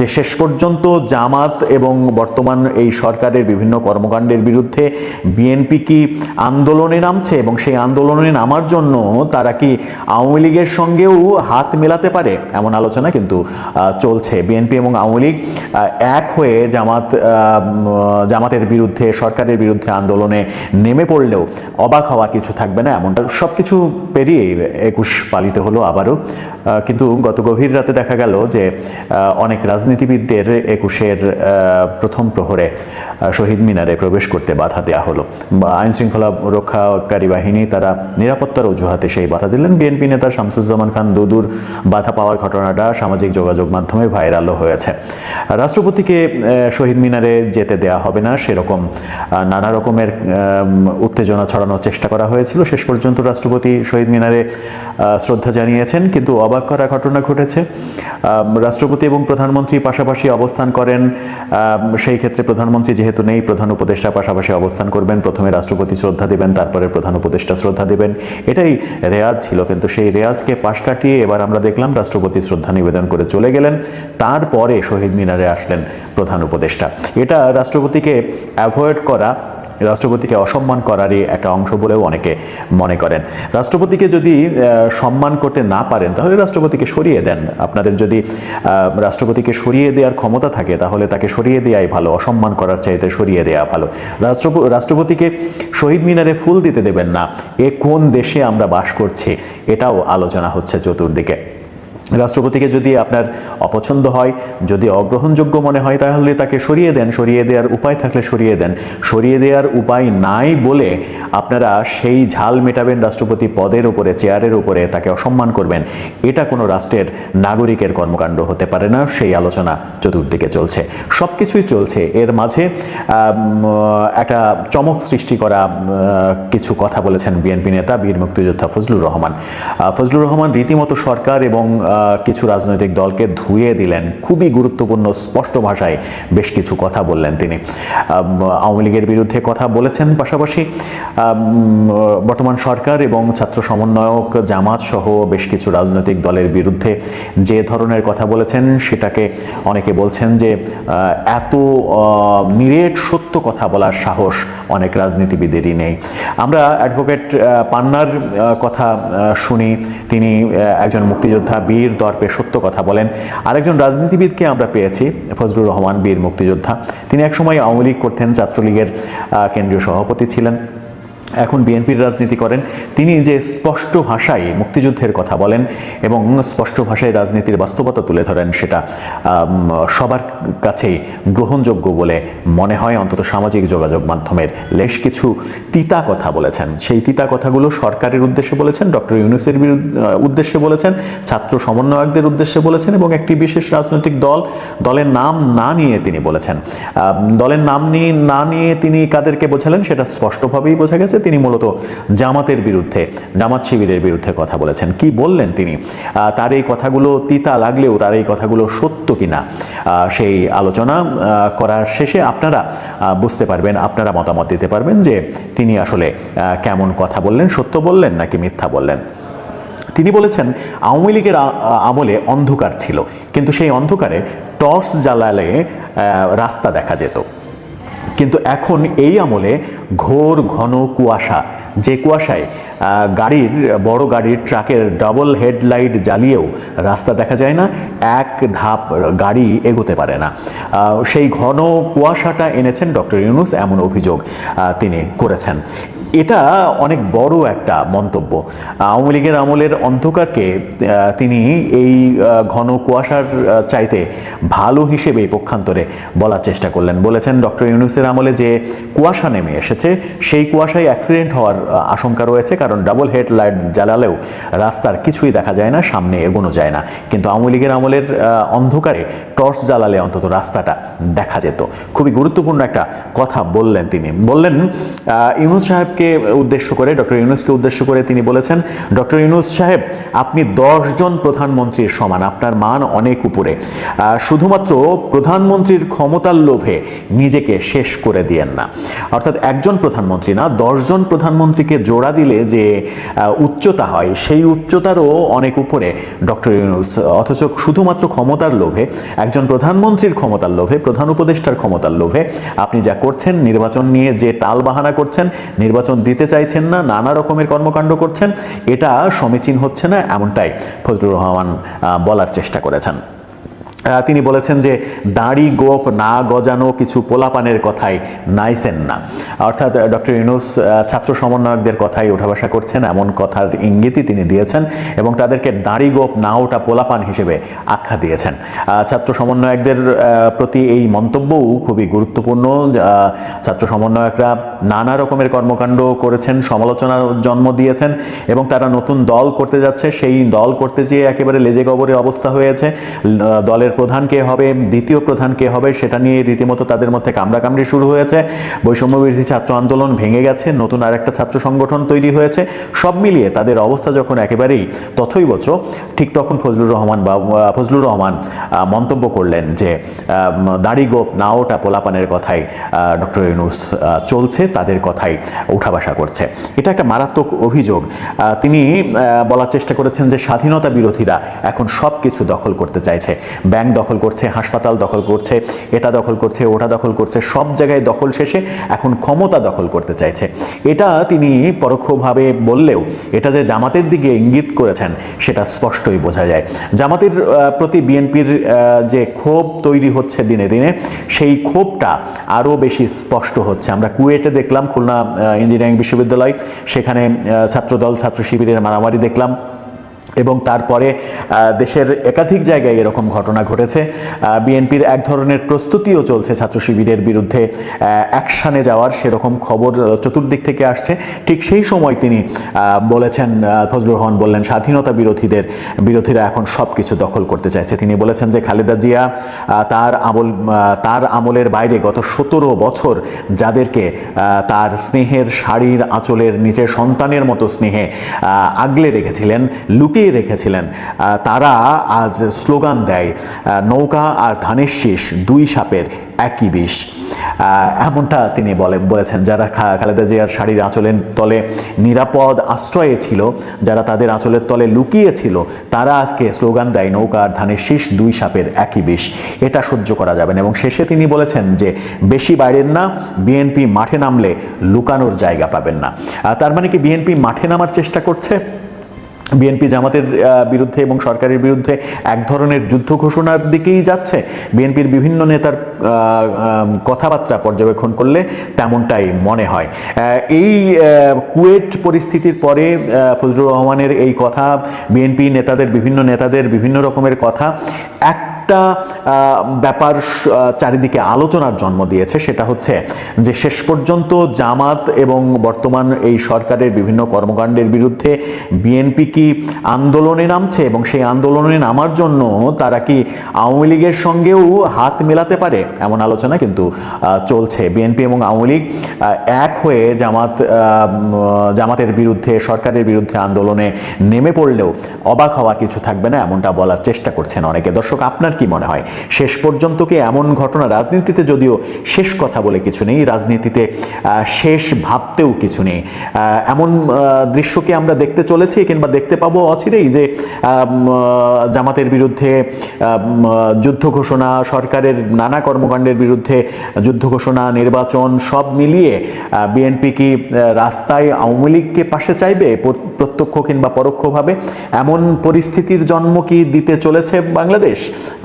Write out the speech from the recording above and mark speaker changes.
Speaker 1: যে শেষ পর্যন্ত জামাত এবং বর্তমান এই সরকারের বিভিন্ন কর্মকাণ্ডের বিরুদ্ধে বিএনপি কি আন্দোলনে নামছে এবং সেই আন্দোলনে নামার জন্য তারা কি আওয়ামী লীগের সঙ্গেও হাত মেলাতে পারে? এমন আলোচনা কিন্তু চলছে। বিএনপি এবং আওয়ামী লীগ এক হয়ে জামাত জামাতের বিরুদ্ধে, সরকারের বিরুদ্ধে আন্দোলনে নেমে পড়লেও অবাক হওয়ার কিছু থাকবে না এমনটা। সব কিছু পেরিয়ে একুশ পালিত হলো আবারও। কিন্তু গত গভীর রাতে দেখা গেল যে অনেক অনেক রাজনীতিবিদদের একুশের প্রথম প্রহরে শহীদ মিনারে প্রবেশ করতে বাধা দেওয়া হলো। আইন শৃঙ্খলা রক্ষাকারী বাহিনী তারা নিরাপত্তার অজুহাতে সেই বাধা দিলেন। বিএনপি নেতা শামসুজ্জামান খান দুদুর বাধা পাওয়ার ঘটনাটা সামাজিক যোগাযোগ মাধ্যমে ভাইরালও হয়েছে। রাষ্ট্রপতিকে শহীদ মিনারে যেতে দেওয়া হবে না। সেরকম নানা রকমের উত্তেজনা ছড়ানোর চেষ্টা করা হয়েছিল। শেষ পর্যন্ত রাষ্ট্রপতি শহীদ মিনারে শ্রদ্ধা জানিয়েছেন, কিন্তু অবাক করা ঘটনা ঘটেছে। রাষ্ট্রপতি এবং প্রধানমন্ত্রী পাশাপাশি অবস্থান করেন সেই ক্ষেত্রে প্রধানমন্ত্রী যেহেতু নেই, প্রধান উপদেষ্টা পাশাপাশি অবস্থান করবেন, প্রথমে রাষ্ট্রপতি শ্রদ্ধা দেবেন, তারপরে প্রধান উপদেষ্টা শ্রদ্ধা দেবেন। এটাই রেয়াজ ছিল, কিন্তু সেই রেয়াজকে পাশ কাটিয়ে এবার আমরা দেখলাম রাষ্ট্রপতি শ্রদ্ধা নিবেদন করে চলে গেলেন, তারপরে শহীদ মিনারে আসলেন প্রধান উপদেষ্টা। এটা রাষ্ট্রপতিকে অ্যাভয়েড করা রাষ্ট্রপতিকে অসম্মান করারই একটা অংশ বলেও অনেকে মনে করেন। রাষ্ট্রপতিকে যদি সম্মান করতে না পারেন, তাহলে রাষ্ট্রপতিকে সরিয়ে দেন। আপনাদের যদি রাষ্ট্রপতিকে সরিয়ে দেওয়ার ক্ষমতা থাকে, তাহলে তাকে সরিয়ে দেওয়াই ভালো, অসম্মান করার চাইতে সরিয়ে দেওয়া ভালো। রাষ্ট্রপ, রাষ্ট্রপতিকে শহীদ মিনারে ফুল দিতে দেবেন না, এ কোন দেশে আমরা বাস করছি, এটাও আলোচনা হচ্ছে চতুর্দিকে। রাষ্ট্রপতিকে যদি আপনার অপছন্দ হয়, যদি অগ্রহণযোগ্য মনে হয়, তাহলে তাকে সরিয়ে দেন। সরিয়ে দেওয়ার উপায় থাকলে সরিয়ে দেন। সরিয়ে দেওয়ার উপায় নাই বলে আপনারা সেই ঝাল মেটাবেন রাষ্ট্রপতি পদের উপরে, চেয়ারের উপরে, তাকে অসম্মান করবেন। এটা কোনো রাষ্ট্রের নাগরিকের কর্মকাণ্ড হতে পারে না, সেই আলোচনা চতুর্দিকে চলছে। সব কিছুই চলছে। এর মাঝে একটা চমক সৃষ্টি করা কিছু কথা বলেছেন বিএনপি নেতা, বীর মুক্তিযোদ্ধা ফজলুর রহমান। ফজলুর রহমান রীতিমতো সরকার এবং কিছু রাজনৈতিক দলকে ধুয়ে দিলেন। খুবই গুরুত্বপূর্ণ, স্পষ্ট ভাষায় বেশ কিছু কথা বললেন তিনি। আওয়ামী লীগের বিরুদ্ধে কথা বলেছেন পাশাপাশি বর্তমান সরকার এবং ছাত্র সমন্বয়ক, জামাত সহ বেশ কিছু রাজনৈতিক দলের বিরুদ্ধে যে ধরনের কথা বলেছেন, সেটাকে অনেকে বলছেন যে এত নিরেট সত্য কথা বলার সাহস অনেক রাজনীতিবিদেরই নেই। আমরা অ্যাডভোকেট পান্নার কথা শুনি। তিনি একজন মুক্তিযোদ্ধা বীর দর্পে সত্য কথা বলেন। আরেকজন রাজনীতিবিদকে আমরা পেয়েছি, ফজলুর রহমান, বীর মুক্তিযোদ্ধা। তিনি একসময় আওয়ামী লীগ করতেন, ছাত্রলীগের কেন্দ্রীয় সভাপতি ছিলেন। এখন বিএনপির রাজনীতি করেন। তিনি যে স্পষ্ট ভাষায় মুক্তিযুদ্ধের কথা বলেন এবং স্পষ্ট ভাষায় রাজনীতির বাস্তবতা তুলে ধরেন সেটা সবার কাছেই গ্রহণযোগ্য বলে মনে হয়। অন্তত সামাজিক যোগাযোগ মাধ্যমের লেশ কিছু তিতা কথা বলেছেন। সেই তিতা কথাগুলো সরকারের উদ্দেশ্যে বলেছেন, ডক্টর ইউনুসের উদ্দেশ্যে বলেছেন, ছাত্র সমন্বয়কদের উদ্দেশ্যে বলেছেন এবং একটি বিশেষ রাজনৈতিক দল, দলের নাম না নিয়ে তিনি বলেছেন। দলের নাম নিয়ে না নিয়ে তিনি কাদেরকে বোঝালেন সেটা স্পষ্টভাবেই বোঝা গেছে। তিনি মূলত জামাতের বিরুদ্ধে, জামাত শিবিরের বিরুদ্ধে কথা বলেছেন। কি বললেন তিনি? তার এই কথাগুলো তিতা লাগলেও তার এই কথাগুলো সত্য কিনা? সেই আলোচনা করার শেষে আপনারা বুঝতে পারবেন, আপনারা মতামত দিতে পারবেন যে তিনি আসলে কেমন কথা বললেন, সত্য বললেন নাকি মিথ্যা বললেন? তিনি বলেছেন, আওয়ামী লীগের আমলে অন্ধকার ছিল, কিন্তু সেই অন্ধকারে টর্চ জ্বালালে রাস্তা দেখা যেত। কিন্তু এখন এই আমলে ঘোর ঘন কুয়াশা। যে কুয়াশায় গাড়ির, বড় গাড়ির ট্রাকের ডাবল হেডলাইট জ্বালিয়েও রাস্তা দেখা যায় না, এক ধাপ গাড়ি এগোতে পারে না। সেই ঘন কুয়াশাটা এনেছেন ডক্টর ইউনুস, এমন অভিযোগ তিনি করেছেন। এটা অনেক বড় একটা মন্তব্য। আওয়ামী লীগের আমলের অন্ধকারকে তিনি এই ঘন কুয়াশার চাইতে ভালো হিসেবে পক্ষান্তরে বলার চেষ্টা করলেন। বলেছেন ডক্টর ইউনুসের আমলে যে কুয়াশা নেমে এসেছে, সেই কুয়াশায় অ্যাক্সিডেন্ট হওয়ার আশঙ্কা রয়েছে, কারণ ডাবল হেড লাইট জ্বালালেও রাস্তার কিছুই দেখা যায় না, সামনে এগোনো যায় না। কিন্তু আওয়ামী লীগের আমলের অন্ধকারে টর্চ জ্বালালে অন্তত রাস্তাটা দেখা যেত। খুবই গুরুত্বপূর্ণ একটা কথা বললেন তিনি। বললেন ইউনুস সাহেবকে সাহেবকে উদ্দেশ্য করে, ডক্টর ইউনুসকে উদ্দেশ্য করে তিনি বলেছেন, ডক্টর ইউনুস সাহেব, আপনি জন প্রধানমন্ত্রীর সমান, আপনার মান অনেক উপরে। শুধুমাত্র প্রধানমন্ত্রীর ক্ষমতার লোভে নিজেকে শেষ করে দিয়েন না। অর্থাৎ একজন প্রধানমন্ত্রী না দশজন প্রধানমন্ত্রীকে জোড়া দিলে যে উচ্চতা হয়, সেই উচ্চতারও অনেক উপরে ডক্টর ইউনুস। অথচ শুধুমাত্র ক্ষমতার লোভে, একজন প্রধানমন্ত্রীর ক্ষমতার লোভে, প্রধান উপদেষ্টার ক্ষমতার লোভে আপনি যা করছেন, নির্বাচন নিয়ে যে টাল বাহানা করছেন, নির্বাচন দিতে চাইছেন না, নানা রকমের কর্মকাণ্ড করছেন, এটা সমীচীন হচ্ছে না, এমনটাই ফজলুর রহমান বলার চেষ্টা করেছেন। তিনি বলেছেন যে দাড়ি গোপ না গজানো কিছু পোলাপানের কথাই নাইসেন না। অর্থাৎ ডক্টর ইউনুস ছাত্র সমন্বয়কদের কথাই ওঠাবাসা করছেন, এমন কথার ইঙ্গিতই তিনি দিয়েছেন এবং তাদেরকে দাড়ি গোপ না ওটা পোলাপান হিসেবে আখ্যা দিয়েছেন। ছাত্র সমন্বয়কদের প্রতি এই মন্তব্যও খুবই গুরুত্বপূর্ণ। ছাত্র সমন্বয়করা নানা রকমের কর্মকাণ্ড করেছেন, সমালোচনার জন্ম দিয়েছেন এবং তারা নতুন দল করতে যাচ্ছে। সেই দল করতে যেয়ে একেবারে লেজে গবরে অবস্থা হয়েছে। ল- দলের প্রধান কে হবে, দ্বিতীয় প্রধান কে হবে, সেটা নিয়ে রীতিমতো তাদের মধ্যে কামড়াকামড়ি শুরু হয়েছে। বৈষম্য বিরোধী ছাত্র আন্দোলন ভেঙে গেছে, নতুন আরেকটা ছাত্র সংগঠন তৈরি হয়েছে। সব মিলিয়ে তাদের অবস্থা যখন একেবারেই তথৈবচ ঠিক তখন ফজলুর রহমান বা ফজলুর রহমান মন্তব্য করলেন যে দাড়ি গোপ না ওটা পোলাপানের কথাই ডক্টর ইউনুস চলছে, তাদের কথাই উঠাবাসা করছে। এটা একটা মারাত্মক অভিযোগ। তিনি বলার চেষ্টা করেছেন যে স্বাধীনতা বিরোধীরা এখন সব কিছু দখল করতে চাইছে। ব্যাংক দখল করছে, হাসপাতাল দখল করছে, এটা দখল করছে, ওটা দখল করছে, সব জায়গায় দখল শেষে এখন ক্ষমতা দখল করতে চাইছে। এটা তিনি পরোক্ষভাবে বললেও, এটা যে জামাতের দিকে ইঙ্গিত করেছেন, সেটা স্পষ্টই বোঝা যায়। জামাতের প্রতি বিএনপির যে ক্ষোভ তৈরি হচ্ছে দিনে দিনে, সেই ক্ষোভটা আরও বেশি স্পষ্ট হচ্ছে। আমরা কুয়েটে দেখলাম, খুলনা ইঞ্জিনিয়ারিং বিশ্ববিদ্যালয়, সেখানে ছাত্রদল ছাত্র শিবিরের মারামারি দেখলাম। এবং তারপরে দেশের একাধিক জায়গায় এরকম ঘটনা ঘটেছে। বিএনপির এক ধরনের প্রস্তুতিও চলছে ছাত্র শিবিরের বিরুদ্ধে। অ্যাকশানে যাওয়ার সেরকম খবর চতুর্দিক থেকে আসছে। ঠিক সেই সময় তিনি বলেছেন ফজলুর রহমান বললেন, স্বাধীনতা বিরোধীদের, বিরোধীরা এখন সব কিছু দখল করতে চাইছে। তিনি বলেছেন যে, খালেদা জিয়া তার আমল তার আমলের বাইরে গত সতেরো বছর যাদেরকে তার স্নেহের শাড়ির আঁচলের নিচে সন্তানের মতো স্নেহে আগলে রেখেছিলেন লুকিয়ে রেখেছিলেন। তারা আজ স্লোগান দেয় নৌকা আর ধানের শীষ দুই সাপের একই বিষ। এমনটা তিনি বলেন, বলেছেন। যারা খালেদা জিয়ার শাড়ির আঁচলের তলে নিরাপদ আশ্রয়ে ছিল, যারা তাদের আঁচলের তলে লুকিয়ে ছিল তারা আজকে স্লোগান দেয়, নৌকা আর ধানের শীষ দুই সাপের একই বিষ। এটা সহ্য করা যাবে না এবং শেষে তিনি বলেছেন যে, বেশি বাইরের না বিএনপি মাঠে নামলে লুকানোর জায়গা পাবেন না। তার মানে কি বিএনপি মাঠে নামার চেষ্টা করছে? বিএনপি জামাতের বিরুদ্ধে এবং সরকারের বিরুদ্ধে এক ধরনের যুদ্ধ ঘোষণার দিকেই যাচ্ছে। বিএনপির বিভিন্ন নেতার কথাবার্তা পর্যবেক্ষণ করলে তেমনটাই মনে হয়। এই কুয়েট পরিস্থিতির পরে ফজলুর রহমানের এই কথা, বিএনপি নেতাদের, বিভিন্ন নেতাদের বিভিন্ন রকমের কথা, এক একটা ব্যাপার চারিদিকে আলোচনার জন্ম দিয়েছে, সেটা হচ্ছে যে শেষ পর্যন্ত জামাত এবং বর্তমান এই সরকারের বিভিন্ন কর্মকাণ্ডের বিরুদ্ধে বিএনপি কি আন্দোলনে নামছে এবং সেই আন্দোলনে নামার জন্য তারা কি আওয়ামী লীগের সঙ্গেও হাত মেলাতে পারে? এমন আলোচনা কিন্তু চলছে। বিএনপি এবং আওয়ামী লীগ এক হয়ে জামাত জামাতের বিরুদ্ধে, সরকারের বিরুদ্ধে আন্দোলনে নেমে পড়লেও অবাক হওয়ার কিছু থাকবে না, এমনটা বলার চেষ্টা করছেন অনেকে। দর্শক, আপনার কি মনে হয়? শেষ পর্যন্ত কি এমন ঘটনা রাজনীতিতে যদিও শেষ কথা বলে কিছু নেই, রাজনীতিতে শেষ ভাবতেও কিছু নেই। এমন দৃশ্যকে আমরা দেখতে চলেছি কিংবা দেখতে পাবো অচিরেই যে জামাতের বিরুদ্ধে যুদ্ধ ঘোষণা, সরকারের নানা কর্মকাণ্ডের বিরুদ্ধে যুদ্ধ ঘোষণা, নির্বাচন সব মিলিয়ে বিএনপি কি রাস্তায় আওয়ামী লীগকে পাশে চাইবে প্রত্যক্ষ কিংবা পরোক্ষভাবে? এমন পরিস্থিতির জন্ম কি দিতে চলেছে বাংলাদেশ?